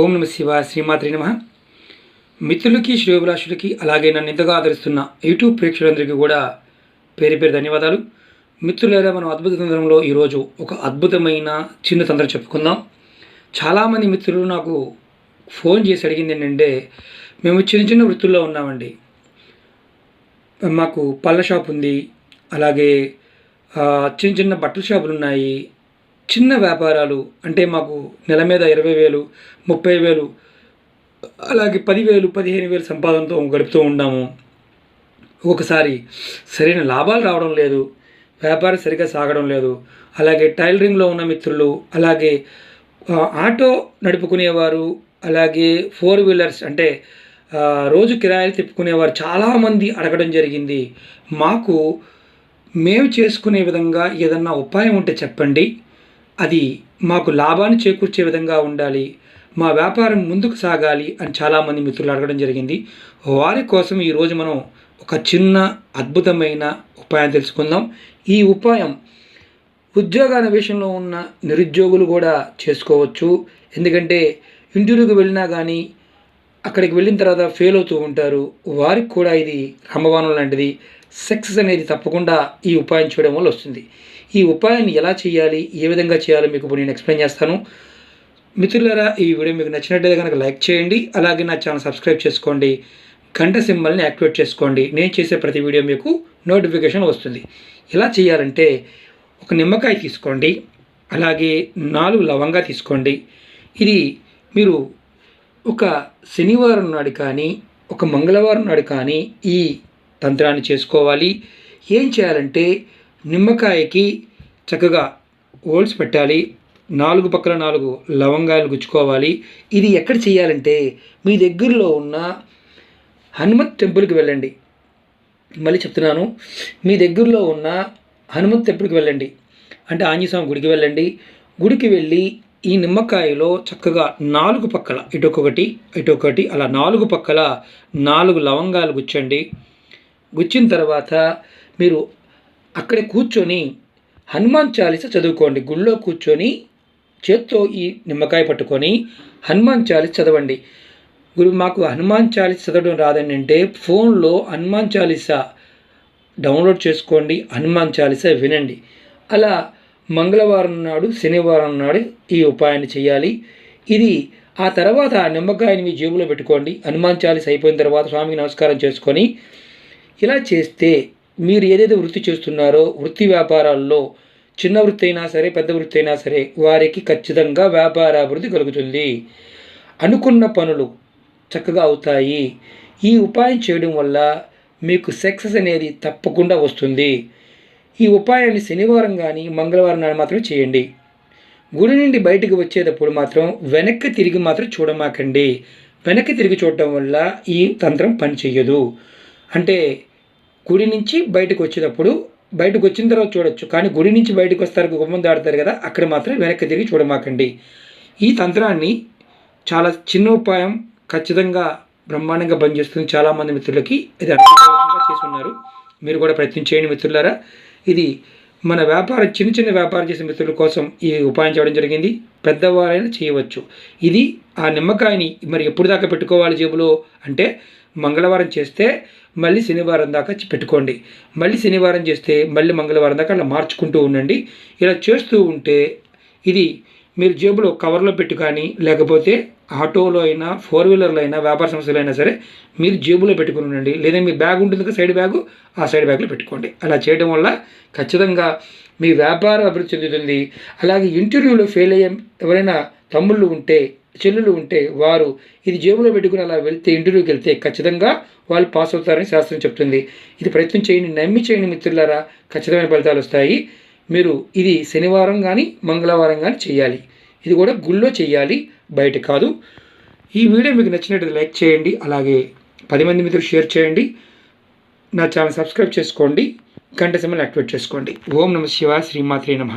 ఓం నమ శివ శ్రీమాత్రి నమ. మిత్రులకి శ్రేయోభిలాషులకి అలాగే నన్ను ఇంతగా ఆదరిస్తున్న యూట్యూబ్ ప్రేక్షకులందరికీ కూడా పేరు పేరు ధన్యవాదాలు. మిత్రులారా మనం అద్భుత తంత్రంలో ఈరోజు ఒక అద్భుతమైన చిన్న తంత్రం చెప్పుకుందాం. చాలామంది మిత్రులు నాకు ఫోన్ చేసి అడిగింది ఏంటంటే మేము చిన్న చిన్న వృత్తుల్లో ఉన్నామండి. మాకు పళ్ళ షాప్ ఉంది అలాగే చిన్న చిన్న బట్టల షాపులు ఉన్నాయి చిన్న వ్యాపారాలు అంటే మాకు నెల మీద ఇరవై వేలు ముప్పై వేలు అలాగే పదివేలు పదిహేను వేలు సంపాదనతో గడుపుతూ ఉన్నాము. ఒకసారి సరైన లాభాలు రావడం లేదు వ్యాపారం సరిగ్గా సాగడం లేదు. అలాగే టైలరింగ్లో ఉన్న మిత్రులు అలాగే ఆటో నడుపుకునేవారు అలాగే ఫోర్ వీలర్స్ అంటే రోజు కిరాయిలు తిప్పుకునేవారు చాలామంది అడగడం జరిగింది. మాకు మేము చేసుకునే విధంగా ఏదన్నా ఉపాయం ఉంటే చెప్పండి. అది మాకు లాభాన్ని చేకూర్చే విధంగా ఉండాలి. మా వ్యాపారం ముందుకు సాగాలి అని చాలామంది మిత్రులు అడగడం జరిగింది. వారి కోసం ఈరోజు మనం ఒక చిన్న అద్భుతమైన ఉపాయం తెలుసుకుందాం. ఈ ఉపాయం ఉద్యోగాల విషయంలో ఉన్న నిరుద్యోగులు కూడా చేసుకోవచ్చు. ఎందుకంటే ఇంటర్వ్యూకి వెళ్ళినా కానీ అక్కడికి వెళ్ళిన తర్వాత ఫెయిల్ అవుతూ ఉంటారు. వారికి కూడా ఇది రమవానం లాంటిది. సక్సెస్ అనేది తప్పకుండా ఈ ఉపాయం చేయడం వల్ల వస్తుంది. ఈ ఉపాయాన్ని ఎలా చేయాలి ఏ విధంగా చేయాలో మీకు ఇప్పుడు నేను ఎక్స్ప్లెయిన్ చేస్తాను. మిత్రులారా ఈ వీడియో మీకు నచ్చినట్లయితే కనుక లైక్ చేయండి అలాగే నా ఛానల్ సబ్స్క్రైబ్ చేసుకోండి గంట సింబల్ని యాక్టివేట్ చేసుకోండి నేను చేసే ప్రతి వీడియో మీకు నోటిఫికేషన్ వస్తుంది. ఎలా చేయాలంటే ఒక నిమ్మకాయ తీసుకోండి అలాగే నాలుగు లవంగా తీసుకోండి. ఇది మీరు ఒక శనివారం నాడు కానీ ఒక మంగళవారం నాడు కానీ ఈ తంత్రాన్ని చేసుకోవాలి. ఏం చేయాలంటే నిమ్మకాయకి చక్కగా హోల్స్ పెట్టాలి. నాలుగు పక్కల నాలుగు లవంగాలు గుచ్చుకోవాలి. ఇది ఎక్కడ చేయాలంటే మీ దగ్గరలో ఉన్న హనుమత్ టెంపుల్కి వెళ్ళండి. మళ్ళీ చెప్తున్నాను మీ దగ్గరలో ఉన్న హనుమత్ టెంపుల్కి వెళ్ళండి. అంటే ఆంజనేయస్వామి గుడికి వెళ్ళండి. గుడికి వెళ్ళి ఈ నిమ్మకాయలో చక్కగా నాలుగు పక్కల ఇటొకటి ఇటొకటి అలా నాలుగు పక్కల నాలుగు లవంగాలు గుచ్చండి. గుచ్చిన తర్వాత మీరు అక్కడే కూర్చొని హనుమాన్ చాలీస చదువుకోండి. గుళ్ళో కూర్చొని చేత్తో ఈ నిమ్మకాయ పట్టుకొని హనుమాన్ చాలీస చదవండి. గురు మాకు హనుమాన్ చాలీస చదవడం రాదని అంటే ఫోన్లో హనుమాన్ చాలీస డౌన్లోడ్ చేసుకోండి హనుమాన్ చాలీస వినండి. అలా మంగళవారం నాడు శనివారం నాడు ఈ ఉపాయాన్ని చేయాలి. ఇది ఆ తర్వాత నిమ్మకాయని మీ జేబులో పెట్టుకోండి. హనుమాన్ చాలీస అయిపోయిన తర్వాత స్వామికి నమస్కారం చేసుకొని ఇలా చేస్తే మీరు ఏదైతే వృత్తి చేస్తున్నారో వృత్తి వ్యాపారాల్లో చిన్న వృత్తి అయినా సరే పెద్ద వృత్తి అయినా సరే వారికి ఖచ్చితంగా వ్యాపారాభివృద్ధి కలుగుతుంది. అనుకున్న పనులు చక్కగా అవుతాయి. ఈ ఉపాయం చేయడం వల్ల మీకు సక్సెస్ అనేది తప్పకుండా వస్తుంది. ఈ ఉపాయాన్ని శనివారం కానీ మంగళవారం నాడు మాత్రమే చేయండి. గుడి నుండి బయటకు వచ్చేటప్పుడు మాత్రం వెనక్కి తిరిగి మాత్రం చూడమాకండి. వెనక్కి తిరిగి చూడటం వల్ల ఈ తంత్రం పనిచేయదు. అంటే గుడి నుంచి బయటకు వచ్చేటప్పుడు బయటకు వచ్చిన తర్వాత చూడొచ్చు. కానీ గుడి నుంచి బయటకు వస్తారు గుమ్మం దాడతారు కదా అక్కడ మాత్రం వెనక్కి తిరిగి చూడమాకండి. ఈ తంత్రాన్ని చాలా చిన్న ఉపాయం ఖచ్చితంగా బ్రహ్మాండంగా పనిచేస్తుంది చాలామంది మిత్రులకి. ఇది అనుభవంగా చేస్తున్నారు. మీరు కూడా ప్రయత్నం చేయండి మిత్రులారా. ఇది మన వ్యాపారం చిన్న చిన్న వ్యాపారం చేసే మిత్రుల కోసం ఈ ఉపాయం చేయడం జరిగింది. పెద్దవారైనా చేయవచ్చు. ఇది ఆ నిమ్మకాయని మరి ఎప్పుడు దాకా పెట్టుకోవాలి జేబులో? అంటే మంగళవారం చేస్తే మళ్ళీ శనివారం దాకా పెట్టుకోండి. మళ్ళీ శనివారం చేస్తే మళ్ళీ మంగళవారం దాకా అలా మార్చుకుంటూ ఉండండి. ఇలా చేస్తూ ఉంటే ఇది మీరు జేబులో కవర్లో పెట్టు కానీ లేకపోతే ఆటోలో అయినా ఫోర్ వీలర్లో అయినా వ్యాపార సంస్థలు అయినా సరే మీరు జేబులో పెట్టుకుని ఉండండి. లేదా మీ బ్యాగ్ ఉంటుంది కదా సైడ్ బ్యాగు ఆ సైడ్ బ్యాగ్లో పెట్టుకోండి. అలా చేయడం వల్ల ఖచ్చితంగా మీ వ్యాపారం అభివృద్ధి చెందుతుంది. అలాగే ఇంటర్వ్యూలో ఫెయిల్ అయ్యే ఎవరైనా తమ్ముళ్ళు ఉంటే చెల్లులు ఉంటే వారు ఇది జేబులో పెట్టుకుని అలా వెళ్తే ఇంటర్వ్యూకి వెళ్తే ఖచ్చితంగా వాళ్ళు పాస్ అవుతారని శాస్త్రం చెప్తుంది. ఇది ప్రయత్నం చేయండి నమ్మి చేయండి మిత్రులారా. ఖచ్చితమైన ఫలితాలు వస్తాయి. మీరు ఇది శనివారం కానీ మంగళవారం కానీ చేయాలి. ఇది కూడా గుళ్ళో చేయాలి బయట కాదు. ఈ వీడియో మీకు నచ్చినట్టు లైక్ చేయండి అలాగే పది మంది మిత్రులు షేర్ చేయండి. నా ఛానల్ సబ్స్క్రైబ్ చేసుకోండి గంట సమయంలో యాక్టివేట్ చేసుకోండి. ఓం నమ శివ శ్రీమాత్రే నమః.